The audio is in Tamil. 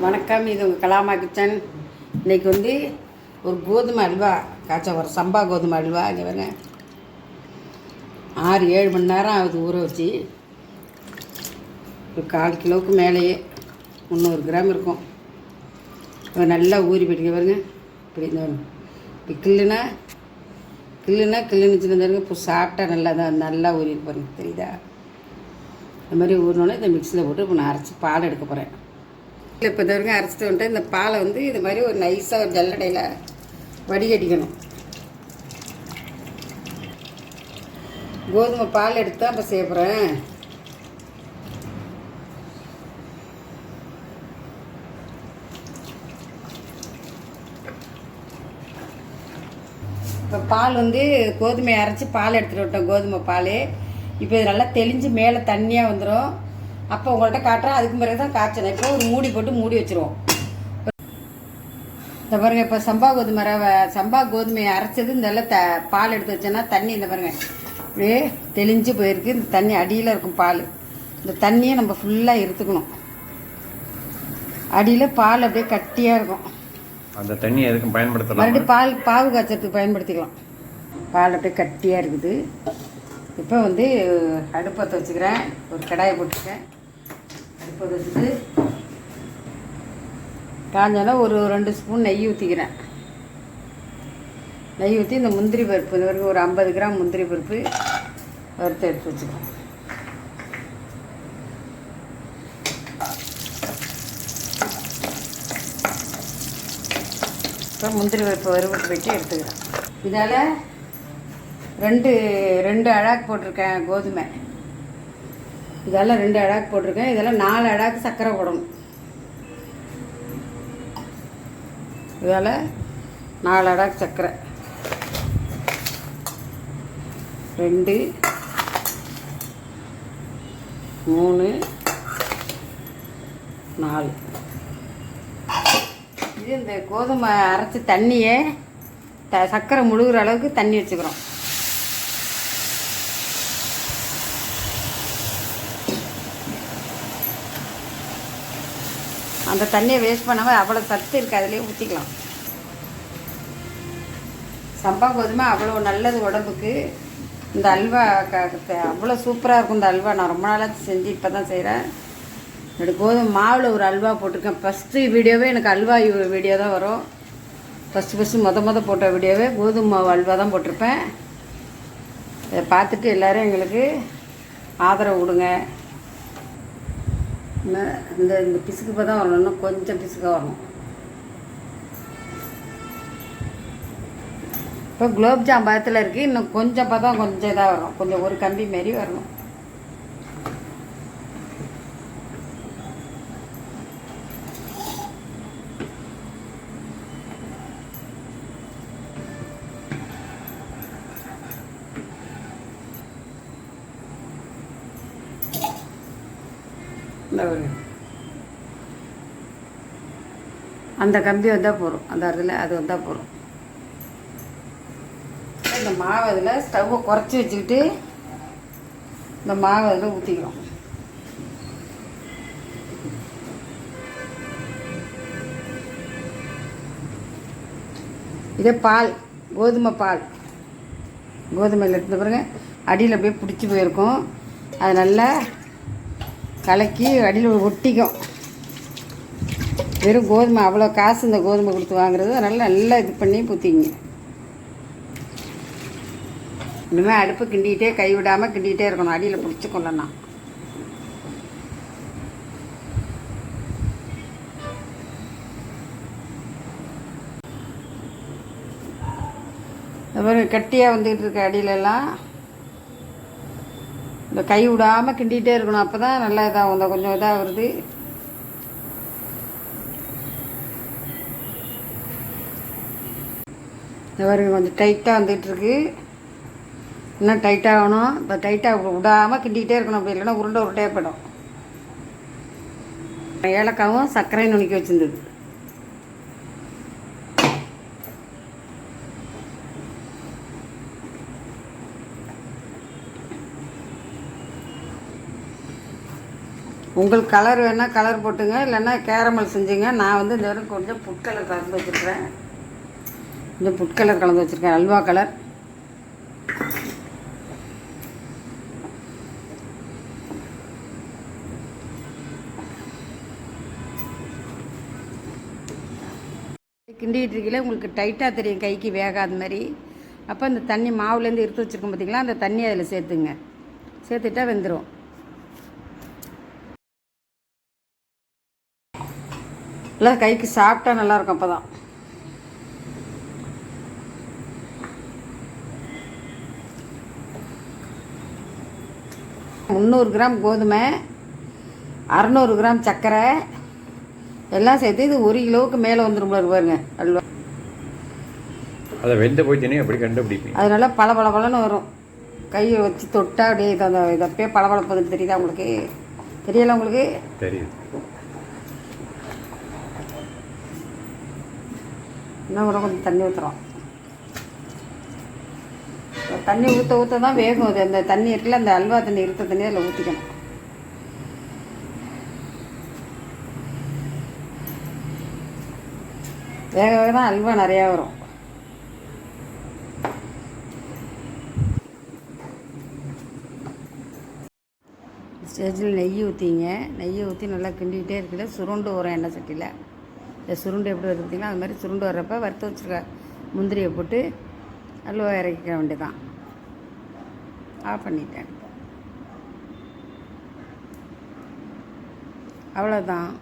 வணக்கம் இது உங்கள் கலாமா கிச்சன். இன்றைக்கி வந்து ஒரு கோதுமை அல்வா காய்ச்ச ஒரு சம்பா கோதுமை அல்வா இங்கே வேறு ஆறு ஏழு மணி நேரம் ஆகுது ஊற வச்சு. ஒரு கால் கிலோவுக்கு மேலேயே முந்நூறு கிராம் இருக்கும். இப்போ நல்லா ஊறி போயிட்டு பாருங்க. இப்படி இந்த இப்படி கில்லுனா கில்லுனா கில்லுன்னு பாருங்க. இப்போ சாப்பிட்டா நல்லா தான் நல்லா ஊறி பாருங்க. தெரியுதா? இந்த மாதிரி ஊறினோடனே இந்த மிக்சியில் போட்டு இப்போ நான் அரைச்சி பால் எடுக்க போகிறேன் இப்போ இந்த வரைக்கும் அரைச்சிட்டு வந்துட்டு இந்த பாலை வந்து இது மாதிரி ஒரு நைஸாக ஒரு ஜல்லடையில் வடிகட்டிக்கணும். கோதுமை பால் எடுத்து தான் இப்போ செய்ய இப்போ பால் வந்து கோதுமையை அரைச்சி பால் எடுத்துகிட்டு விட்டோம் கோதுமை பால். இப்போ இது நல்லா தெளிஞ்சு மேலே தண்ணியாக வந்துடும் அப்போ உங்கள்கிட்ட காட்டுறேன். அதுக்கு பிறகு தான் காய்ச்சணும் இப்போ ஒரு மூடி போட்டு மூடி வச்சுருவோம். இந்த பாருங்க இப்போ சம்பா கோதுமை ரவை சம்பா கோதுமையை அரைச்சது இந்த த பால் எடுத்து வச்சேன்னா தண்ணி இந்த பாருங்க அப்படியே தெளிஞ்சு போயிருக்கு. இந்த தண்ணி அடியில் இருக்கும் பால். இந்த தண்ணியை நம்ம ஃபுல்லாக இருத்துக்கணும் அடியில் பால் அப்படியே கட்டியாக இருக்கும். அந்த தண்ணி எதுக்கும் பயன்படுத்தலாம்? மறுபடியும் பால் பாவு காய்ச்சறதுக்கு பயன்படுத்திக்கலாம். பால் அப்படியே கட்டியாக இருக்குது. இப்போ வந்து அடுப்பத்தை வச்சுக்கிறேன். ஒரு கடாயை போட்டுருக்கேன். அடுப்பத்தை வச்சுட்டு காஞ்சாலும் ஒரு ரெண்டு ஸ்பூன் நெய் ஊற்றிக்கிறேன் நெய் ஊற்றி இந்த முந்திரி பருப்பு இது வரைக்கும் ஒரு ஐம்பது கிராம் முந்திரி பருப்பு வறுத்து எடுத்து வச்சுக்கிறேன். இப்போ முந்திரி பருப்பு வறுவட்டு வச்சு எடுத்துக்கிறேன். இதால் ரெண்டு ரெண்டு அழாக்கு போட்டிருக்கேன் கோதுமை. இதெல்லாம் ரெண்டு அழாக்கு போட்டிருக்கேன். இதெல்லாம் நாலு அழாக்கு சர்க்கரை போடணும். இதால் நாலு அடாக்கு சர்க்கரை ரெண்டு மூணு நாலு. இது இந்த கோதுமை அரைச்சி தண்ணியை த சர்க்கரை முழுகிற அளவுக்கு தண்ணி வச்சுக்கிறோம். அந்த தண்ணியை வேஸ்ட் பண்ணாமல் அவ்வளோ சத்து இருக்குது அதிலே ஊற்றிக்கலாம் சம்பா கோதுமை அவ்வளோ நல்லது உடம்புக்கு. இந்த அல்வா க அவ்வளோ சூப்பராக இருக்கும் இந்த அல்வா. நான் ரொம்ப நாளாக செஞ்சு இப்போ தான் செய்கிறேன் என்னோட கோதுமை மாவில் ஒரு அல்வா போட்டிருக்கேன். ஃபஸ்ட்டு வீடியோவே எனக்கு அல்வா வீடியோ தான் வரும். ஃபஸ்ட்டு ஃபஸ்ட்டு மொத மொதல் போட்ட வீடியோவே கோதுமை மாவு அல்வா தான் போட்டிருப்பேன். இதை பார்த்துட்டு எல்லோரும் எங்களுக்கு ஆதரவு கொடுங்க. இந்த இந்த பிசுக்கு தான் வரணும். இன்னும் கொஞ்சம் பிசுக்காக வரணும். இப்போ குலோப்ஜாம் பதத்தில் இருக்குது இன்னும் கொஞ்சம் பார்த்தா கொஞ்சம் இதாக வரும் கொஞ்சம் ஒரு கம்பி மாரி வரணும். இந்த ஒரு அந்த கம்பி வந்தால் போகிறோம் அந்த இடத்துல அது வந்தால் போகிறோம் இந்த மாவு அதில் ஸ்டவ்வை குறைச்சி வச்சுக்கிட்டு இந்த மாவு அதில் ஊற்றிக்கிறோம் இதே பால் கோதுமை பால். கோதுமையில் இருந்த பிறகு அடியில் அப்படியே பிடிச்சி போயிருக்கும். அது நல்லா கலக்கி அடியில் ஒட்டிக்கும். வெறும் கோதுமை அவ்வளோ காசு இந்த கோதுமை கொடுத்து வாங்குறது. அதனால் நல்லா இது பண்ணி புத்திங்க இனிமேல் அடுப்பு கிண்டிகிட்டே கை விடாமல் கிண்டிகிட்டே இருக்கணும். அடியில் பிடிச்சி கொள்ளணும் அப்புறம் மாதிரி கட்டியாக வந்துக்கிட்டு இருக்க அடியிலெல்லாம் இந்த கை விடாமல் கிண்டிகிட்டே இருக்கணும். அப்போ தான் நல்லா இதாகும். இந்த கொஞ்சம் இதாக வருது இந்த மாதிரி கொஞ்சம் டைட்டாக வந்துகிட்ருக்கு. இன்னும் டைட்டாக ஆகணும். இப்போ டைட்டாக விடாமல் கிண்டிக்கிட்டே இருக்கணும். அப்படி இல்லைன்னா உருண்டை உருண்டையாக போயிடும். ஏலக்காவும் சர்க்கரையும் நுணுக்கி வச்சுருந்தது. உங்களுக்கு கலர் வேணால் கலர் போட்டுங்க இல்லைன்னா கேரமல் செஞ்சுங்க. நான் வந்து இந்த வரைக்கும் கொஞ்சம் புட் கலர் கலந்து வச்சுருக்கிறேன். கொஞ்சம் புட் கலர் கலந்து வச்சுருக்கேன். அல்வா கலர் கிண்டிகிட்டு இருக்கீங்களே உங்களுக்கு டைட்டாக தெரியும் கைக்கு வேகாத மாதிரி. அப்போ இந்த தண்ணி மாவுலேருந்து எடுத்து வச்சுருக்கோம் பார்த்தீங்களா அந்த தண்ணி அதில் சேர்த்துங்க. சேர்த்துட்டா வெந்துடும் இல்லை கைக்கு சாப்பிட்டா நல்லாயிருக்கும் அப்போ தான் முந்நூறு கிராம் கோதுமை அறநூறு கிராம் சர்க்கரை எல்லாம் சேர்த்து இது ஒரு கிலோவுக்கு மேலே வந்துடும் பாருங்க அல்வா. அதை வெந்த போய் தண்ணி அப்படி கண்டுபிடிப்பீங்க. அதனால பல பல பலன்னு வரும். கையை வச்சு தொட்டா அப்படியே இது அந்த இது அப்படியே பளபளப்பது தெரியுதா உங்களுக்கு? தெரியல உங்களுக்கு? தெரியுது. இன்னும் கூட கொஞ்சம் தண்ணி ஊற்றுறோம் தண்ணி ஊற்ற ஊற்ற தான் வேகும். அது அந்த தண்ணி இருக்குல்ல அந்த அல்வா தண்ணி இருக்க தண்ணி அதில் ஊற்றிக்கணும் வேக வேக தான் அல்வா நிறையா வரும். ஸ்டேஜில் நெய் ஊற்றிங்க நெய்யை ஊற்றி நல்லா கிண்டிக்கிட்டே இருக்குல்ல சுருண்டு வரும் எண்ணெய் சட்டியில். இந்த சுருண்டு எப்படி வருது பார்த்தீங்களா? அது மாதிரி சுருண்டு வர்றப்ப வறுத்து வச்சுருக்க முந்திரியை போட்டு அல்வா இறக்கிக்க வேண்டியதான் ஆஃப் பண்ணிட்டேன். அவ்வளோதான்